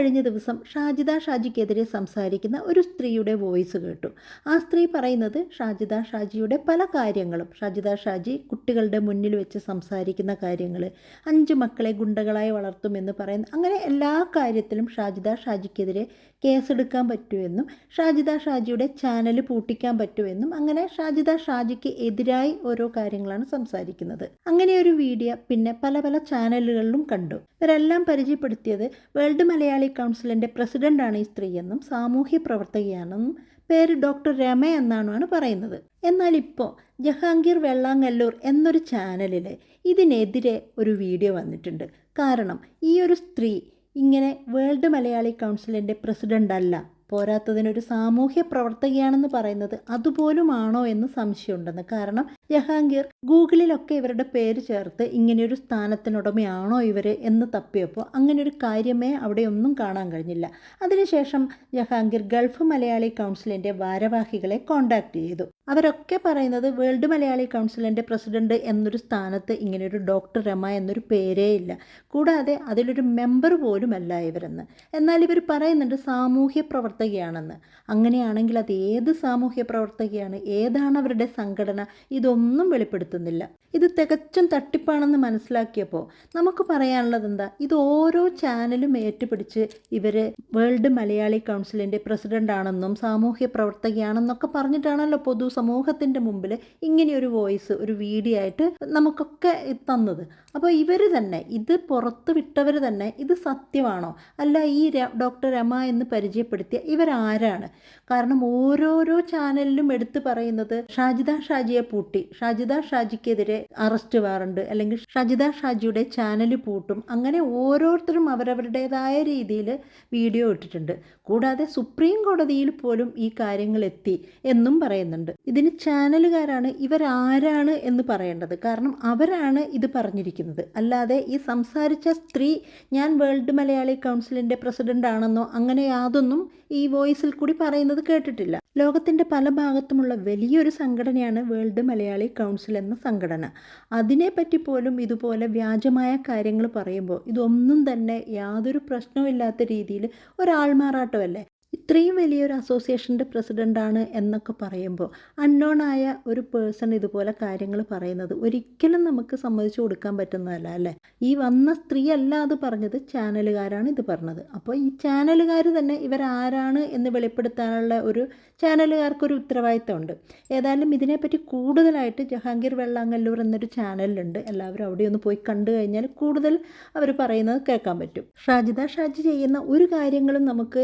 കഴിഞ്ഞ ദിവസം ഷാജിദ ഷാജിക്കെതിരെ സംസാരിക്കുന്ന ഒരു സ്ത്രീയുടെ വോയിസ് കേട്ടു. ആ സ്ത്രീ പറയുന്നത് ഷാജിദ ഷാജിയുടെ പല കാര്യങ്ങളും ഷാജിദ ഷാജി കുട്ടികളുടെ മുന്നിൽ വെച്ച് സംസാരിക്കുന്ന കാര്യങ്ങൾ അഞ്ച് മക്കളെ ഗുണ്ടകളായി വളർത്തുമെന്ന് പറയുന്ന അങ്ങനെ എല്ലാ കാര്യത്തിലും ഷാജിദ ഷാജിക്കെതിരെ കേസെടുക്കാൻ പറ്റുമെന്നും ഷാജിദ ഷാജിയുടെ ചാനൽ പൂട്ടിക്കാൻ പറ്റുമെന്നും അങ്ങനെ ഷാജിദ ഷാജിക്ക് എതിരായി ഓരോ കാര്യങ്ങളാണ് സംസാരിക്കുന്നത്. അങ്ങനെ ഒരു വീഡിയോ പിന്നെ പല പല ചാനലുകളിലും കണ്ടു. ഇവരെല്ലാം പരിചയപ്പെടുത്തിയത് വേൾഡ് മലയാളി കൗൺസിലിന്റെ പ്രസിഡന്റാണ് ഈ സ്ത്രീയെന്നും സാമൂഹ്യ പ്രവർത്തകയാണെന്നും പേര് ഡോക്ടർ രമ എന്നാണ് പറയുന്നത്. എന്നാൽ ഇപ്പോൾ ജഹാംഗീർ വെള്ളാങ്ങല്ലൂർ എന്നൊരു ചാനലിൽ ഇതിനെതിരെ ഒരു വീഡിയോ വന്നിട്ടുണ്ട്. കാരണം ഈ ഒരു സ്ത്രീ ഇങ്ങനെ വേൾഡ് മലയാളി കൗൺസിലിന്റെ പ്രസിഡന്റ് അല്ല പോരാത്തതിനൊരു സാമൂഹ്യ പ്രവർത്തകയാണെന്ന് പറയുന്നത് അതുപോലുമാണോ എന്ന് സംശയമുണ്ടെന്ന്. കാരണം ജഹാംഗീർ ഗൂഗിളിലൊക്കെ ഇവരുടെ പേര് ചേർത്ത് ഇങ്ങനെയൊരു സ്ഥാനത്തിനുടമയാണോ ഇവർ എന്ന് തപ്പിയപ്പോൾ അങ്ങനെയൊരു കാര്യമേ അവിടെ ഒന്നും കാണാൻ കഴിഞ്ഞില്ല. അതിനുശേഷം ജഹാംഗീർ ഗൾഫ് മലയാളി കൗൺസിലിന്റെ ഭാരവാഹികളെ കോണ്ടാക്ട് ചെയ്തു. അവരൊക്കെ പറയുന്നത് വേൾഡ് മലയാളി കൗൺസിലിന്റെ പ്രസിഡന്റ് എന്നൊരു സ്ഥാനത്ത് ഇങ്ങനെയൊരു ഡോക്ടർ രമ എന്നൊരു പേരേ ഇല്ല. കൂടാതെ അതിലൊരു മെമ്പർ പോലുമല്ല ഇവരെന്ന്. എന്നാൽ ഇവർ പറയുന്നുണ്ട് സാമൂഹ്യ പ്രവർത്തകയാണെന്ന്. അങ്ങനെയാണെങ്കിൽ അത് ഏത് സാമൂഹ്യ പ്രവർത്തകയാണ്? ഏതാണ് അവരുടെ സംഘടന? ഇതൊന്നും വെളിപ്പെടുത്തുന്നില്ല. ഇത് തികച്ചും തട്ടിപ്പാണെന്ന് മനസ്സിലാക്കിയപ്പോൾ നമുക്ക് പറയാനുള്ളത് എന്താ ഇത് ഓരോ ചാനലും ഏറ്റുപിടിച്ച് ഇവർ വേൾഡ് മലയാളി കൗൺസിലിന്റെ പ്രസിഡന്റ് ആണെന്നും സാമൂഹ്യ പ്രവർത്തകയാണെന്നൊക്കെ പറഞ്ഞിട്ടാണല്ലോ പൊതു സമൂഹത്തിന്റെ മുമ്പിൽ ഇങ്ങനെയൊരു വോയിസ് ഒരു വീഡിയോ ആയിട്ട് നമുക്കൊക്കെ തന്നത്. അപ്പോൾ ഇവർ തന്നെ ഇത് പുറത്ത് വിട്ടവർ തന്നെ ഇത് സത്യമാണോ? അല്ല ഈ ഡോക്ടർ രമ എന്ന് പരിചയപ്പെടുത്തിയ ഇവരാരാണ്? കാരണം ഓരോരോ ചാനലിലും എടുത്തു പറയുന്നത് ഷാജിദ ഷാജിയെ പൂട്ടി ഷാജിദ ഷാജിക്കെതിരെ അറസ്റ്റ് വാറണ്ട് അല്ലെങ്കിൽ ഷാജിദ ഷാജിയുടെ ചാനൽ പൂട്ടും. അങ്ങനെ ഓരോരുത്തരും അവരവരുടേതായ രീതിയിൽ വീഡിയോ ഇട്ടിട്ടുണ്ട്. കൂടാതെ സുപ്രീം കോടതിയിൽ പോലും ഈ കാര്യങ്ങൾ എത്തി എന്നും പറയുന്നുണ്ട്. ഇതിന് ചാനലുകാരാണ് ഇവരാരാണ് എന്ന് പറയേണ്ടത്. കാരണം അവരാണ് ഇത് പറഞ്ഞിരിക്കുന്നത്. അല്ലാതെ ഈ സംസാരിച്ച സ്ത്രീ ഞാൻ വേൾഡ് മലയാളി കൗൺസിലിന്റെ പ്രസിഡന്റ് ആണെന്നോ അങ്ങനെ യാതൊന്നും ഈ വോയിസിൽ കൂടി പറയുന്നത് കേട്ടിട്ടില്ല. ലോകത്തിന്റെ പല ഭാഗത്തുമുള്ള വലിയൊരു സംഘടനയാണ് വേൾഡ് മലയാളി കൗൺസിൽ എന്ന സംഘടന. അതിനെപ്പറ്റി പോലും ഇതുപോലെ വ്യാജമായ കാര്യങ്ങൾ പറയുമ്പോൾ ഇതൊന്നും തന്നെ യാതൊരു പ്രശ്നവുമില്ലാത്ത രീതിയിൽ ഒരാൾമാറാട്ടമല്ലേ? ഇത്രയും വലിയൊരു അസോസിയേഷന്റെ പ്രസിഡന്റാണ് എന്നൊക്കെ പറയുമ്പോൾ അൺനോൺ ആയ ഒരു പേഴ്സൺ ഇതുപോലെ കാര്യങ്ങൾ പറയുന്നത് ഒരിക്കലും നമുക്ക് സമ്മതിച്ചു കൊടുക്കാൻ പറ്റുന്നതല്ല അല്ലേ? ഈ വന്ന സ്ത്രീ അല്ല അത് പറഞ്ഞത് ചാനലുകാരാണ് ഇത് പറഞ്ഞത്. അപ്പോൾ ഈ ചാനലുകാർ തന്നെ ഇവരാരാണ് എന്ന് വെളിപ്പെടുത്താനുള്ള ഒരു ചാനലുകാർക്കൊരു ഉത്തരവാദിത്തമുണ്ട്. ഏതായാലും ഇതിനെപ്പറ്റി കൂടുതലായിട്ട് ജഹാംഗീർ വെള്ളാങ്ങല്ലൂർ എന്നൊരു ചാനലിലുണ്ട്. എല്ലാവരും അവിടെ ഒന്ന് പോയി കണ്ടു കഴിഞ്ഞാൽ കൂടുതൽ അവർ പറയുന്നത് കേൾക്കാൻ പറ്റും. ഷാജിദ ഷാജി ചെയ്യുന്ന ഒരു കാര്യങ്ങളും നമുക്ക്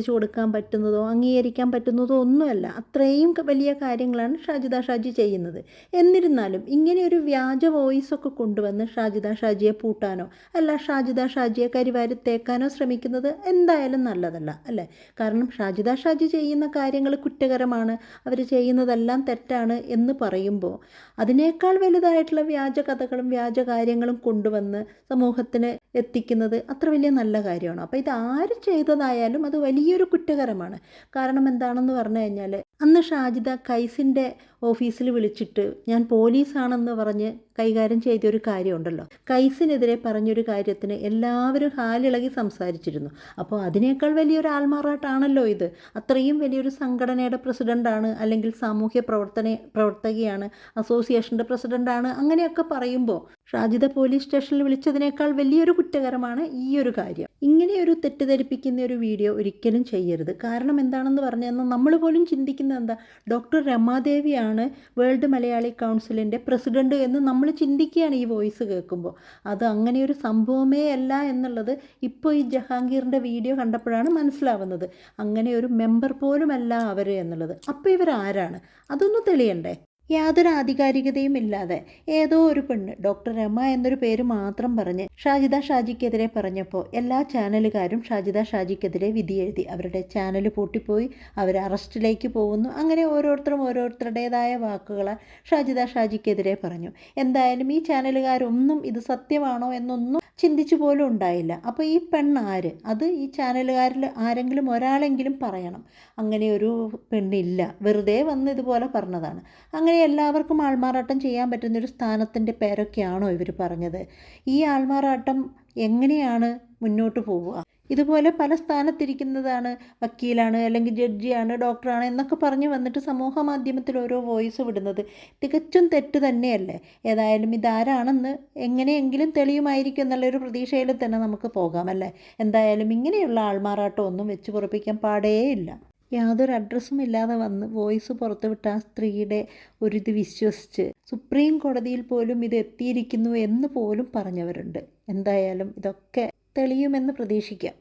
സമ്മതിച്ചു കൊടുക്കാൻ പറ്റുന്നതോ അംഗീകരിക്കാൻ പറ്റുന്നതോ ഒന്നുമല്ല. അത്രയും വലിയ കാര്യങ്ങളാണ് ഷാജിദ ഷാജി ചെയ്യുന്നത്. എന്നിരുന്നാലും ഇങ്ങനെ ഒരു വ്യാജ വോയിസൊക്കെ കൊണ്ടുവന്ന് ഷാജിദ ഷാജിയെ പൂട്ടാനോ അല്ല ഷാജിദ ഷാജിയെ കരിവാരി തേക്കാനോ ശ്രമിക്കുന്നത് എന്തായാലും നല്ലതല്ല അല്ലേ? കാരണം ഷാജിദ ഷാജി ചെയ്യുന്ന കാര്യങ്ങൾ കുറ്റകരമാണ് അവർ ചെയ്യുന്നതെല്ലാം തെറ്റാണ് എന്ന് പറയുമ്പോൾ അതിനേക്കാൾ വലുതായിട്ടുള്ള വ്യാജ കഥകളും വ്യാജ കാര്യങ്ങളും കൊണ്ടുവന്ന് സമൂഹത്തിന് എത്തിക്കുന്നത് അത്ര വലിയ നല്ല കാര്യമാണ്. അപ്പോൾ ഇത് ആര് ചെയ്തതായാലും അത് വലിയൊരു കുറ്റകരമാണ്. കാരണം എന്താണെന്ന് പറഞ്ഞു കഴിഞ്ഞാൽ അന്ന് ഷാജിദ കൈസിന്റെ ഓഫീസിൽ വിളിച്ചിട്ട് ഞാൻ പോലീസാണെന്ന് പറഞ്ഞ് കൈകാര്യം ചെയ്തൊരു കാര്യമുണ്ടല്ലോ. കൈസിനെതിരെ പറഞ്ഞൊരു കാര്യത്തിന് എല്ലാവരും ഹാലിളകി സംസാരിച്ചിരുന്നു. അപ്പോൾ അതിനേക്കാൾ വലിയൊരു ആൾമാറാട്ടാണല്ലോ ഇത്. അത്രയും വലിയൊരു സംഘടനയുടെ പ്രസിഡന്റാണ് അല്ലെങ്കിൽ സാമൂഹ്യ പ്രവർത്തന പ്രവർത്തകയാണ് അസോസിയേഷന്റെ പ്രസിഡന്റാണ് അങ്ങനെയൊക്കെ പറയുമ്പോൾ ഷാജിദ പോലീസ് സ്റ്റേഷനിൽ വിളിച്ചതിനേക്കാൾ വലിയൊരു കുറ്റകരമാണ് ഈ ഒരു കാര്യം. ഇങ്ങനെയൊരു തെറ്റിദ്ധരിപ്പിക്കുന്ന ഒരു വീഡിയോ ഒരിക്കലും ചെയ്യരുത്. കാരണം എന്താണെന്ന് പറഞ്ഞു തന്നാൽ നമ്മൾ പോലും ചിന്തിക്കുന്നത് എന്താ? ഡോക്ടർ രമാദേവിയാണ് വേൾഡ് മലയാളി കൗൺസിലിന്റെ പ്രസിഡന്റ് എന്ന് നമ്മൾ ചിന്തിക്കുകയാണ് ഈ വോയിസ് കേൾക്കുമ്പോൾ. അത് അങ്ങനെ ഒരു സംഭവമേ അല്ല എന്നുള്ളത് ഇപ്പോൾ ഈ ജഹാംഗീറിന്റെ വീഡിയോ കണ്ടപ്പോഴാണ് മനസ്സിലാവുന്നത്. അങ്ങനെ ഒരു മെമ്പർ പോലുമല്ല അവർ എന്നുള്ളത്. അപ്പോൾ ഇവർ ആരാണ്? അതൊന്നും തെളിയണ്ടേ? യാതൊരു ആധികാരികതയും ഇല്ലാതെ ഏതോ ഒരു പെണ്ണ് ഡോക്ടർ രമ എന്നൊരു പേര് മാത്രം പറഞ്ഞ് ഷാജിദ ഷാജിക്കെതിരെ പറഞ്ഞപ്പോൾ എല്ലാ ചാനലുകാരും ഷാജിദ ഷാജിക്കെതിരെ വിധി എഴുതി. അവരുടെ ചാനൽ പൂട്ടിപ്പോയി അവർ അറസ്റ്റിലേക്ക് പോകുന്നു. അങ്ങനെ ഓരോരുത്തരും ഓരോരുത്തരുടേതായ വാക്കുകൾ ഷാജിദ ഷാജിക്കെതിരെ പറഞ്ഞു. എന്തായാലും ഈ ചാനലുകാരൊന്നും ഇത് സത്യമാണോ എന്നൊന്നും ചിന്തിച്ചു പോലും ഉണ്ടായില്ല. അപ്പോൾ ഈ പെണ്ണാര് അത് ഈ ചാനലുകാരിൽ ആരെങ്കിലും ഒരാളെങ്കിലും പറയണം. അങ്ങനെ ഒരു പെണ്ണില്ല. വെറുതെ വന്ന് ഇതുപോലെ പറഞ്ഞതാണ്. അങ്ങനെ എല്ലാവർക്കും ആൾമാറാട്ടം ചെയ്യാൻ പറ്റുന്നൊരു സ്ഥാനത്തിന്റെ പേരൊക്കെയാണോ ഇവർ പറഞ്ഞത്? ഈ ആൾമാറാട്ടം എങ്ങനെയാണ് മുന്നോട്ട് പോവുക? ഇതുപോലെ പല സ്ഥാനത്തിരിക്കുന്നതാണ് വക്കീലാണ് അല്ലെങ്കിൽ ജഡ്ജിയാണ് ഡോക്ടറാണ് എന്നൊക്കെ പറഞ്ഞ് വന്നിട്ട് സമൂഹ മാധ്യമത്തിൽ ഓരോ വോയിസ് വിടുന്നത്. തികച്ചും തെറ്റ് തന്നെയല്ലേ? ഏതായാലും ഇതാരാണെന്ന് എങ്ങനെയെങ്കിലും തെളിയുമായിരിക്കും എന്നുള്ളൊരു പ്രതീക്ഷയിൽ തന്നെ നമുക്ക് പോകാം അല്ലേ? എന്തായാലും ഇങ്ങനെയുള്ള ആൾമാറാട്ടം ഒന്നും വെച്ച് പുറപ്പിക്കാൻ പാടേയില്ല യാതൊരു അഡ്രസ്സും ഇല്ലാതെ വന്ന് വോയിസ് പുറത്തുവിട്ട ആ സ്ത്രീയുടെ ഒരിത് വിശ്വസിച്ച് സുപ്രീം കോടതിയിൽ പോലും ഇത് എത്തിയിരിക്കുന്നു എന്ന് പോലും പറഞ്ഞവരുണ്ട്. എന്തായാലും ഇതൊക്കെ തെളിയുമെന്ന് പ്രതീക്ഷിക്കാം